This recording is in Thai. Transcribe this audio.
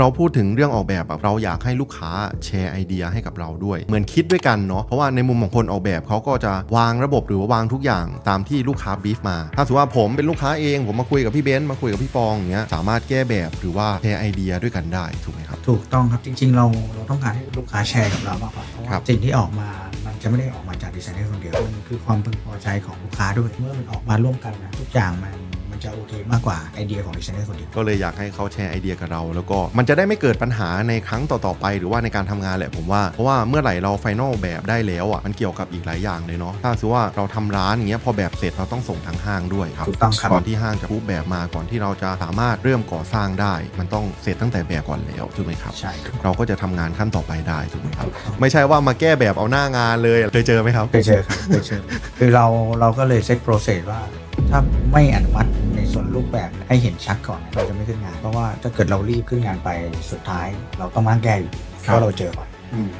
เราพูดถึงเรื่องออกแบบอะเราอยากให้ลูกค้าแชร์ไอเดียให้กับเราด้วย เหมือนคิดด้วยกันเนาะเพราะว่าในมุมของคนออกแบบเขาก็จะวางระบบหรือว่าวางทุกอย่างตามที่ลูกค้าบีฟมา ถ้าสมมติว่าผมเป็นลูกค้าเองผมมาคุยกับพี่เบนซ์มาคุยกับพี่ปองอย่างเงี้ยสามารถแก้แบบหรือว่าแชร์ไอเดียด้วยกันได้ถูกไหมครับถูกต้องครับจริง ๆ เราเราต้องการให้ลูกค้าแชร์กับเรามากกว่าเพราะครัว่าบสิ่งที่ออกมามันจะไม่ได้ออกมาจากดีไซเนอร์คนเดียวมันคือความพึงพอใจของลูกค้าด้วยเมื่อมันออกมาร่วมกันนะทุกอย่างมันมัน จะโอเคมากกว่าไอเดียของดีไซเนอร์คนเดียวก็เลยอยากให้เขาแชร์ไอเดียกับเรา แล้วก็มันจะได้ไม่เกิดปัญหาในครั้งต่อๆไป หรือว่าในการทำงานแหละผมว่าเพราะว่าเมื่อไหร่เราไฟนอลแบบได้แล้วอะมันเกี่ยวกับอีกหลายอย่างเลยเนาะถ้าสมมติว่าเราทำร้านอย่างเงี้ยพอแบบเสร็จเราต้องส่งทางห้างด้วยครับถูกต้องครับก่อนที่ห้างจะพูแบบมาก่อนที่เราจะสามารถเริ่มก่อสร้างได้ มันต้องเสร็จตั้งแต่แบบก่อนแล้วถูกไหมครับใช่ถูกเราก็จะทำงานขั้นต่อไปได้ถูกไหมครับถูกต้องไม่ใช่ว่ามาแก้แบบเอาหน้างานเลยเคยเจอไหมครับเคยเจอครับเคยเจอคือเราเราก็เลยเซ็ตโปรเซสว่าถ้าไม่อนุมัติ ในส่วนรูปแบบให้เห็นชัดก่อนเราจะไม่ขึ้นงาน เพราะว่าถ้าเกิดเรารีบขึ้นงานไปสุดท้าย เราต้องมาแก้อยู่ดีเพราะเราเจอบ่อยอืม